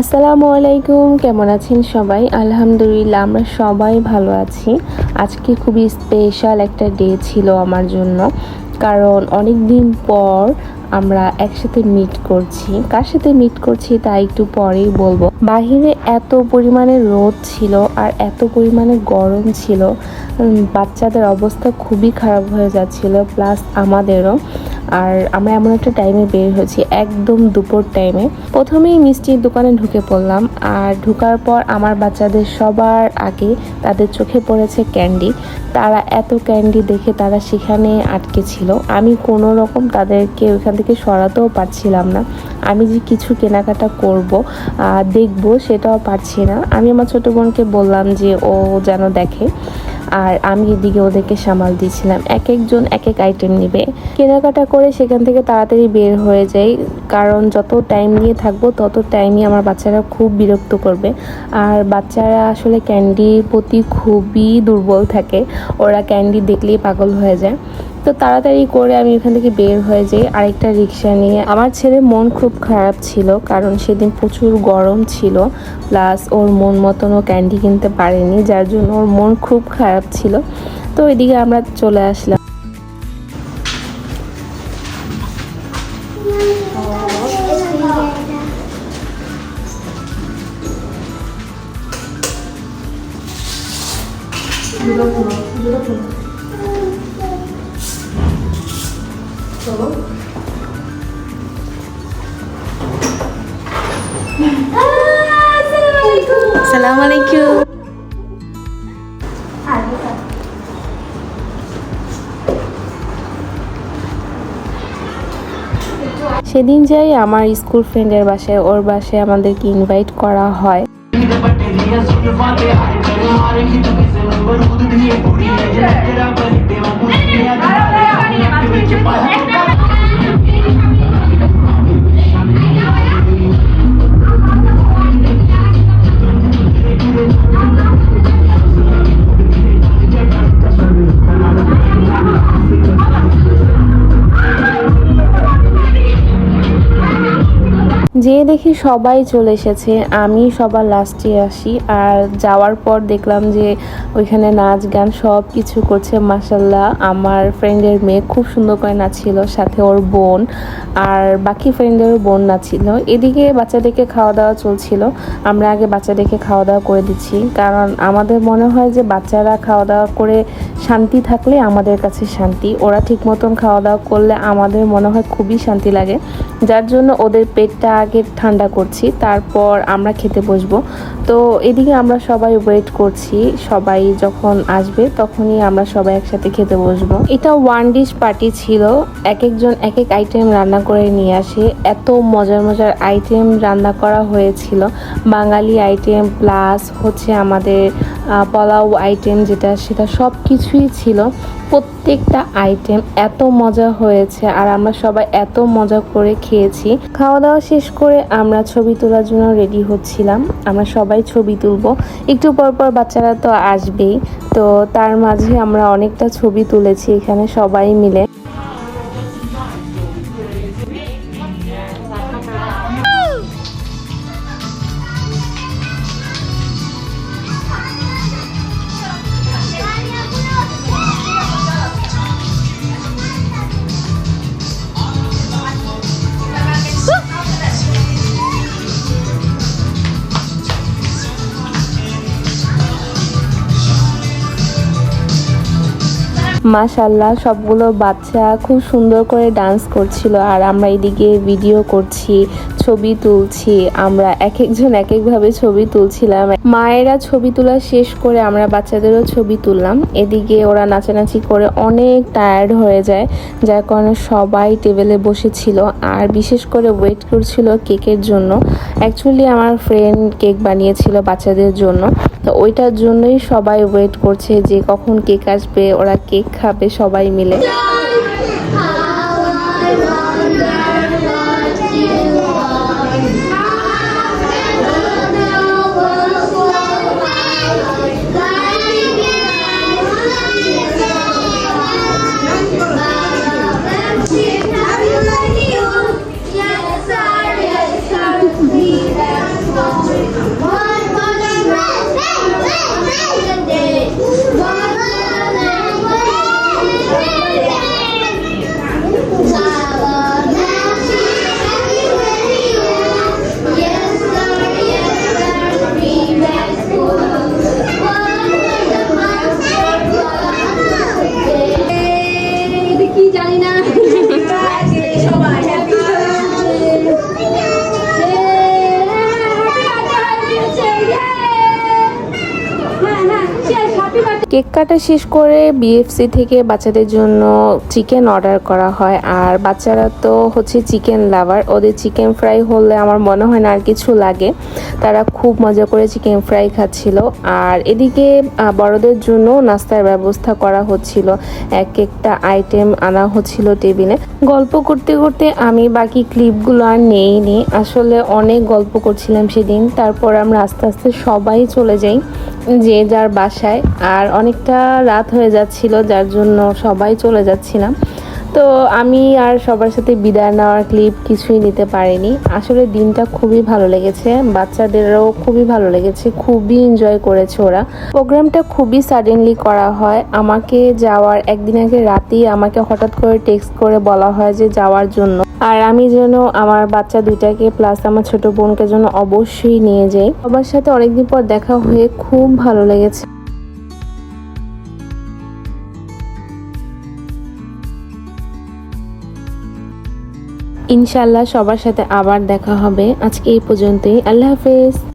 আসসালামু আলাইকুম, কেমন আছেন সবাই? আলহামদুলিল্লাহ, আমরা সবাই ভালো আছি। আজকে খুবই স্পেশাল একটা ডে ছিল আমার জন্য। কারণ অনেক দিন পর আমরা একসাথে মিট করছি। কার সাথে মিট করছি তা একটু পরেই বলব। বাহিরে এত পরিমাণে রোদ ছিল আর এত পরিমাণে গরম ছিল। বাচ্চাদের অবস্থা খুবই খারাপ হয়ে যাচ্ছিল প্লাস আমাদেরও। আর আমরা এমন একটা টাইমে বের হয়েছি, একদম দুপুর টাইমে প্রথমেই মিষ্টির দোকানে ঢুকে পড়লাম, আর ঢুকার পর আমার বাচ্চাদের সবার আগে তাদের চোখে পড়েছে ক্যান্ডি তারা এত ক্যান্ডি দেখে তারা সেখানে আটকে ছিল। আমি কোনো রকম তাদেরকে ওইখান থেকে সরাতেও পারছিলাম না। আমি যে কিছু কেনাকাটা করব দেখব সেটাও পারছি না। আমি আমার ছোটো বোনকে বললাম যে ও যেন দেখে। আর আমি এদিকে ওদেরকে সামাল দিয়েছিলাম। এক একজন, এক এক আইটেম নেবে। কেনাকাটা করে সেখান থেকে তাড়াতাড়ি বের হয়ে যাই। কারণ যত টাইম নিয়ে থাকব, তত টাইমই আমার বাচ্চারা খুব বিরক্ত করবে। আর বাচ্চারা আসলে ক্যান্ডির প্রতি খুবই দুর্বল থাকে। ওরা ক্যান্ডি দেখলেই পাগল হয়ে যায়। তো তাড়াতাড়ি করে আমি এখান থেকে বের হয়ে যাই আরেকটা রিক্সা নিয়ে। আমার ছেলে মন খুব খারাপ ছিল, কারণ সেদিন প্রচুর গরম ছিল, প্লাস ওর মন মতনও ক্যান্ডি কিনতে পারেনি, যার জন্য ওর মন খুব খারাপ ছিল। তো এদিকে আমরা চলে আসলাম। আলাইকুম। সেদিন যাই আমার স্কুল ফ্রেন্ডের বাসায় ওর বাসায় আমাদেরকে ইনভাইট করা হয়। যেয়ে দেখি সবাই চলে এসেছে, আমি সবার লাস্টে আসি। আর যাওয়ার পর দেখলাম যে ওইখানে নাচ, গান সব কিছু করছে মাসাল্লাহ আমার ফ্রেন্ডের মেয়ে খুব সুন্দর করে নাচছিল, সাথে ওর বোন আর বাকি ফ্রেন্ডেরও বোন নাচছিল। এদিকে বাচ্চাদেরকে খাওয়া দাওয়া চলছিল। আমরা আগে বাচ্চাদেরকে খাওয়া দাওয়া করে দিচ্ছি। কারণ আমাদের মনে হয় যে বাচ্চারা খাওয়া দাওয়া করে শান্তি থাকলে আমাদের কাছে শান্তি। ওরা ঠিক মতন খাওয়া দাওয়া করলে আমাদের মনে হয় খুবই শান্তি লাগে। যার জন্য ওদের পেটটা আগে ঠান্ডা করছি, তারপর আমরা খেতে বসবো। তো এদিকে আমরা সবাই ওয়েট করছি, সবাই যখন আসবে তখনই আমরা সবাই একসাথে খেতে বসবো। এটা ওয়ান ডিশ পার্টি ছিল এক একজন এক এক আইটেম রান্না করে নিয়ে আসে। এত মজার মজার আইটেম রান্না করা হয়েছিল। বাঙালি আইটেম প্লাস হচ্ছে আমাদের পোলাও আইটেম যেটা, সেটা সব কিছুই ছিল। প্রত্যেকটা আইটেম এত মজা হয়েছে আর আমরা সবাই এত মজা করে খেয়েছি। খাওয়া দাওয়া শেষ করে আমরা ছবি তোলার জন্য রেডি হচ্ছিলাম। আমরা সবাই ছবি তুলবো। একটু পর পর বাচ্চারা তো আসবেই। তো তার মাঝে আমরা অনেকটা ছবি তুলেছি এখানে সবাই মিলে। মাশাল্লাহ সবগুলো বাচ্চা খুব সুন্দর করে ডান্স করছিল। আর আমরা এদিকে ভিডিও করছি ছবি তুলছি, আমরা এক একজন এক একভাবে ছবি তুলছিলাম। মায়েরা ছবি তোলা শেষ করে আমরা বাচ্চাদেরও ছবি তুললাম। এদিকে ওরা নাচানাচি করে অনেক টায়ার্ড হয়ে যায়, যার কারণে সবাই টেবিলে বসেছিল। আর বিশেষ করে ওয়েট করছিল কেকের জন্য। অ্যাকচুয়ালি আমার ফ্রেন্ড কেক বানিয়েছিল বাচ্চাদের জন্য। তো ওইটার জন্যই সবাই ওয়েট করছে যে কখন কেক আসবে, ওরা কেক খাবে সবাই মিলে। কেক কাটা শেষ করে বিএফসি থেকে বাচ্চাদের জন্য চিকেন অর্ডার করা হয়। আর বাচ্চারা তো হচ্ছে চিকেন লাভার ওদের চিকেন ফ্রাই হলে আমার মনে হয় না আর কিছু লাগে। তারা খুব মজা করে চিকেন ফ্রাই খাচ্ছিল। আর এদিকে বড়দের জন্য নাস্তার ব্যবস্থা করা হচ্ছিল। এক একটা আইটেম আনা হচ্ছিল টেবিলে। গল্প করতে করতে আমি বাকি ক্লিপগুলো আর নেইনি। আসলে অনেক গল্প করছিলাম সেদিন। তারপর আমরা আস্তে আস্তে সবাই চলে যাই যে যার বাসায়। আর অনেকটা রাত হয়ে যাচ্ছিল, যার জন্য সবাই চলে যাচ্ছিলাম। তো আমি আর সবার সাথে বিদায় নেওয়ার ক্লিপ কিছুই নিতে পারিনি। আসলে দিনটা খুবই ভালো লেগেছে, বাচ্চাদেরও খুবই ভালো লেগেছে, খুবই এনজয় করেছে ওরা। প্রোগ্রামটা খুবই সাডেনলি করা হয়, আমাকে যাওয়ার একদিন আগে রাতেই আমাকে হঠাৎ করে টেক্সট করে বলা হয় যে যাওয়ার জন্য। আর আমি যেন আমার বাচ্চা দুইটাকে প্লাস আমার ছোট বোনকে যেন অবশ্যই নিয়ে যাই। সবার সাথে অনেকদিন পর দেখা হয়ে খুব ভালো লেগেছে। ইনশাল্লাহ সবার সাথে আবার দেখা হবে। আজকে এই পর্যন্তই। আল্লাহ হাফেজ।